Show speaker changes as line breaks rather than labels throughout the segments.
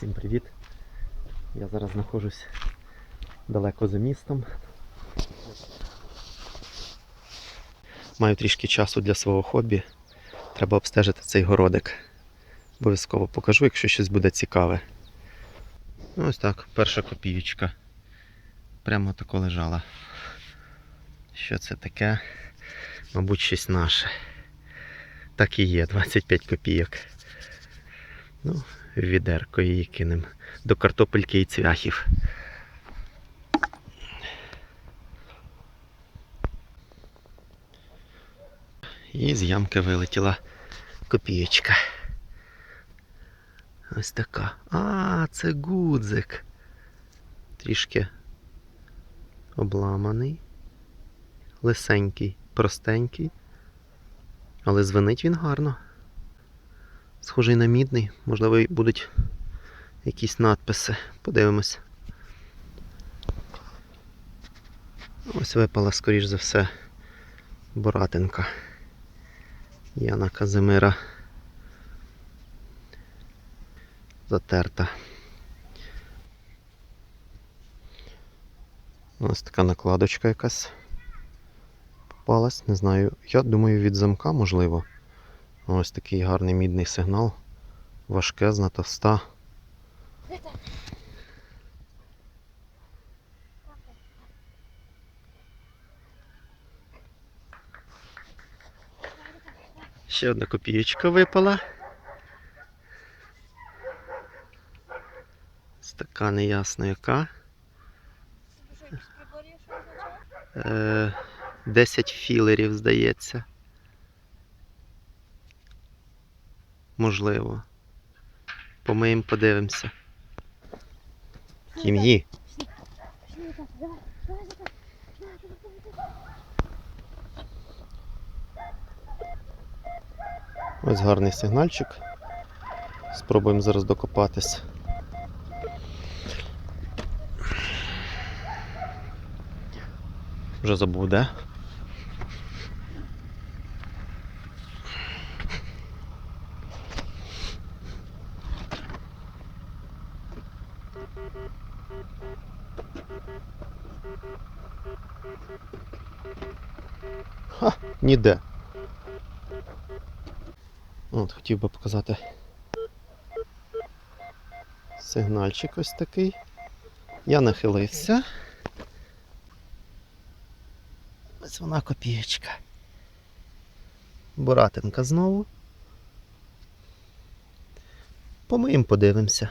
Всім привіт! Я зараз знаходжусь далеко за містом. Маю трішки часу для свого хобі. Треба обстежити цей городик. Обов'язково покажу, якщо щось буде цікаве. Ну, Ось так, перша копієчка. Прямо тако лежала. Що це таке? Мабуть, щось наше. Так і є, 25 копійок. Ну, відерко її кинемо до картопельки і цвяхів. І з ямки вилетіла копієчка. Ось така. А, це гудзик. Трішки обламаний, лисенький, простенький, але звенить він гарно. Схожий на мідний, можливо, будуть якісь надписи. Подивимось. Ось випала, скоріш за все, Боратинка. Яна Казимира. Затерта. Ось така накладочка якась попалась, не знаю. Я думаю, від замка можливо. Ось такий гарний мідний сигнал. Важкезна, товста. Ще одна копієчка випала. Ось така неясно яка. Е, 10 філерів, здається. Можливо. Помиємо, подивимося. Тім'ї. Ось гарний сигнальчик. Спробуємо зараз докопатись. Вже забув, де? Ніде. От, хотів би показати сигнальчик ось такий. Я нахилився. Ось вона копієчка. Боратинка знову. Помиємо, подивимося.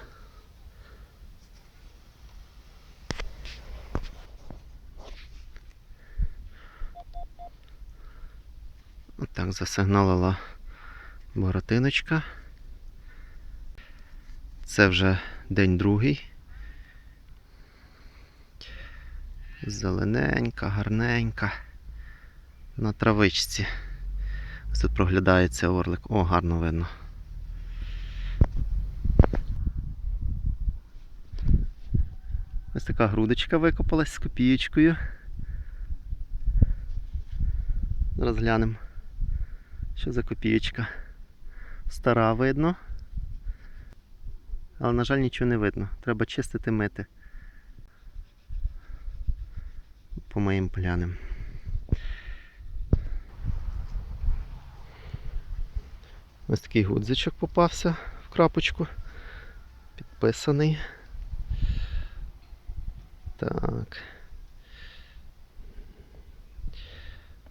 Отак засигналила Боратиночка. Це вже день другий. Зелененька, гарненька. На травичці. Ось тут проглядається орлик. О, гарно видно. Ось така грудочка викопалась з копієчкою. Зараз глянемо. Що за копієчка? Стара видно. Але, на жаль, нічого не видно. Треба чистити мити. Помиємо глянемо. Ось такий гудзичок попався в крапочку. Підписаний. Так.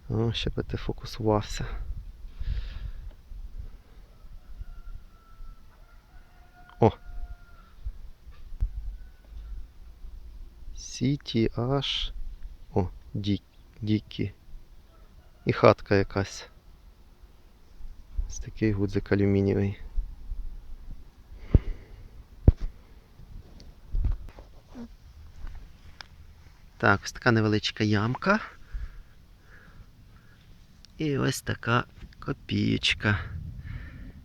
О, ще би ти фокусувався. CTH. О, Ді... Дікі. І хатка якась. Ось такий гудзик алюмінієвий. Так, ось така невеличка ямка. І ось така копієчка.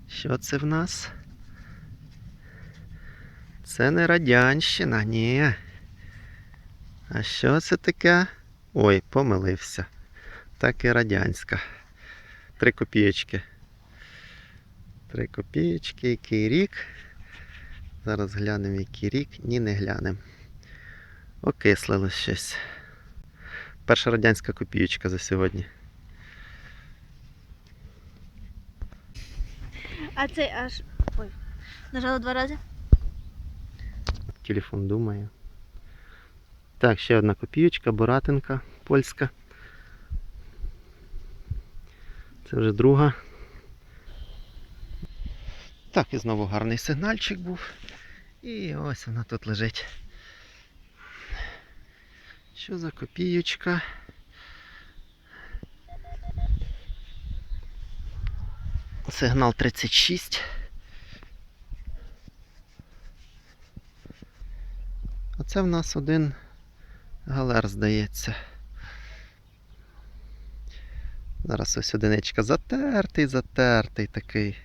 Що це в нас? Це не радянщина, ні. А що це таке? Ой, помилився. Так і радянська. Три копієчки. Три копієчки, який рік. Зараз глянемо, який рік. Ні, не глянемо. Окислило щось. Перша радянська копієчка за сьогодні.
А цей аж. Ой. Нажала два рази.
Телефон думає. Так, ще одна копієчка, Боратинка польська. Це вже друга. Так, і знову гарний сигнальчик був. І ось вона тут лежить. Що за копієчка? Сигнал 36. А це в нас один галер, здається. Зараз ось одиничка затертий, затертий такий.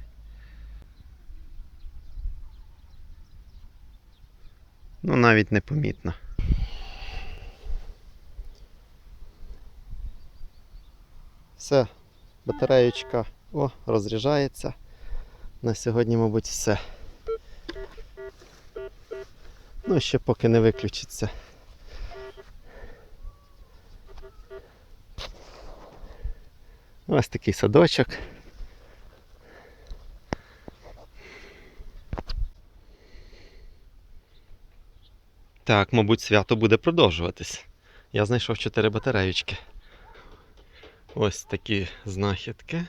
Ну, навіть непомітно. Все, батареєчка о, розряджається. На сьогодні, мабуть, все. Ну, ще поки не виключиться. Ось такий садочок. Так, мабуть, свято буде продовжуватись. Я знайшов 4 батареючки. Ось такі знахідки.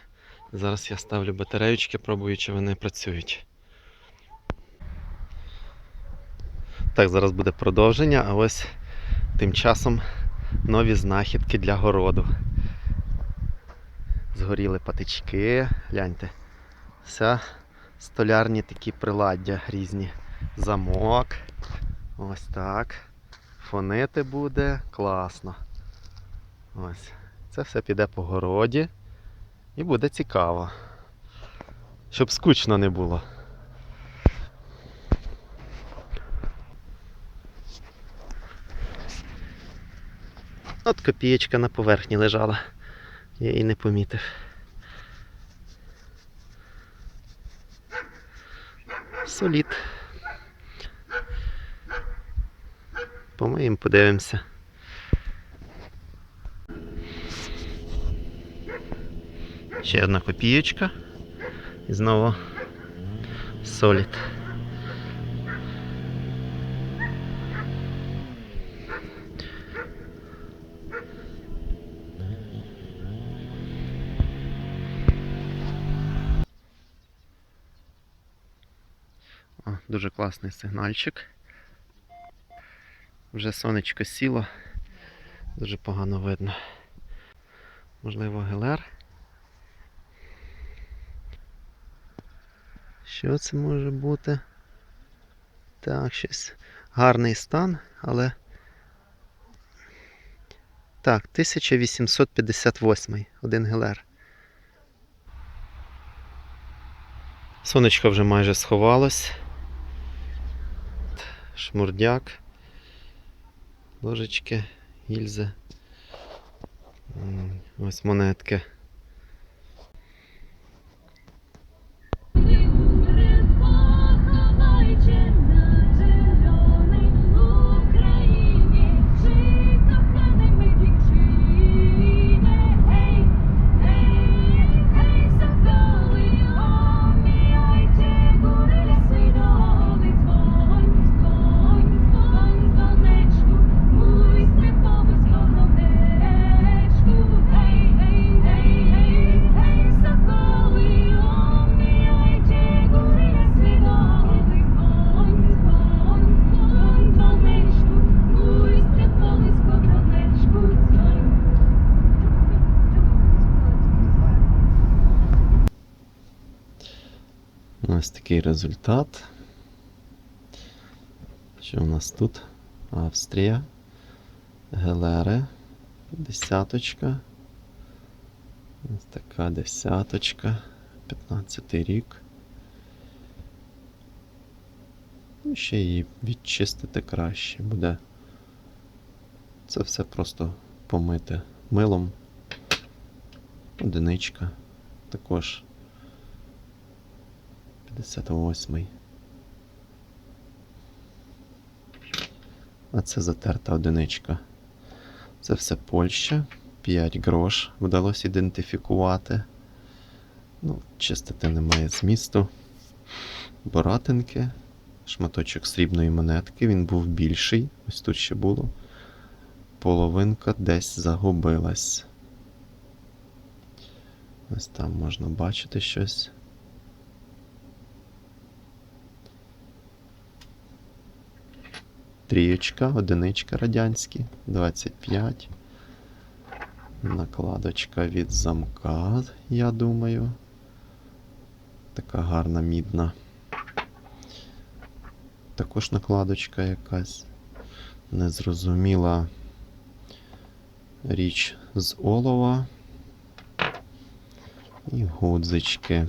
Зараз я ставлю батареючки, пробую, чи вони працюють. Так, зараз буде продовження, а ось тим часом нові знахідки для городу. Згоріли патички, гляньте. Все столярні такі приладдя різні. Замок. Ось так. Фонити буде класно. Ось. Це все піде по городі. І буде цікаво. Щоб скучно не було. От копієчка на поверхні лежала. Я її не помітив. Солід. Помиємо, подивимося. Ще одна копієчка. І знову солід. О, дуже класний сигнальчик. Вже сонечко сіло, дуже погано видно. Можливо, ГЛР. Що це може бути? Так, щось гарний стан, але. Так, 1858 один ГЛР. Сонечко вже майже сховалось. Шмурдяк. Ложечки, гільзи. Ось монетки. Ось такий результат. Що у нас тут? Австрія. ГЛР. Десяточка. Ось така десяточка. 15 рік. Ну, ще її відчистити краще буде. Це все просто помити милом. Одиничка. Також 58 А це затерта одиничка. Це все Польща. 5 грош вдалося ідентифікувати. Ну, чистоти немає змісту. Боратинки. Шматочок срібної монетки. Він був більший. Ось тут ще було. Половинка десь загубилась. Ось там можна бачити щось. Трієчка, одиничка радянські, 25. Накладочка від замка, я думаю. Така гарна мідна. Також накладочка якась. Незрозуміла річ з олова. І гудзички.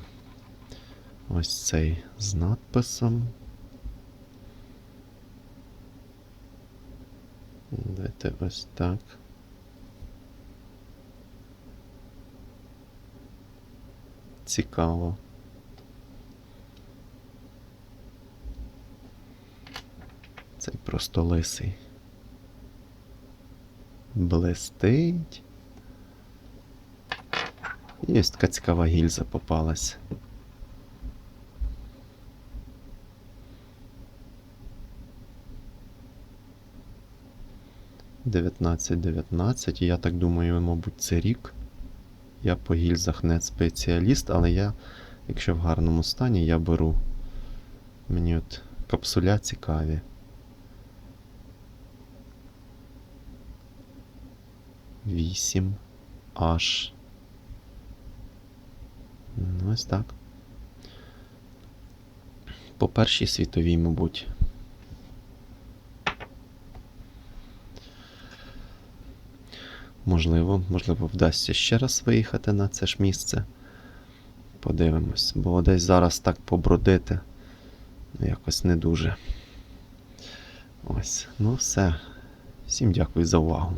Ось цей з надписом. Давайте ось так. Цікаво. Цей просто лисий. Блистить. І ось така цікава гільза попалась. Дев'ятнадцять, дев'ятнадцять. Я так думаю, мабуть, це рік. Я по гільзах не спеціаліст, але я, якщо в гарному стані, я беру. Мені от капсуля цікаві. Вісім. Аж. Ну, ось так. По першій світовій, мабуть. Можливо, можливо, вдасться ще раз виїхати на це ж місце. Подивимось, бо десь зараз так побродити. Ну, якось не дуже. Ось, ну все. Всім дякую за увагу.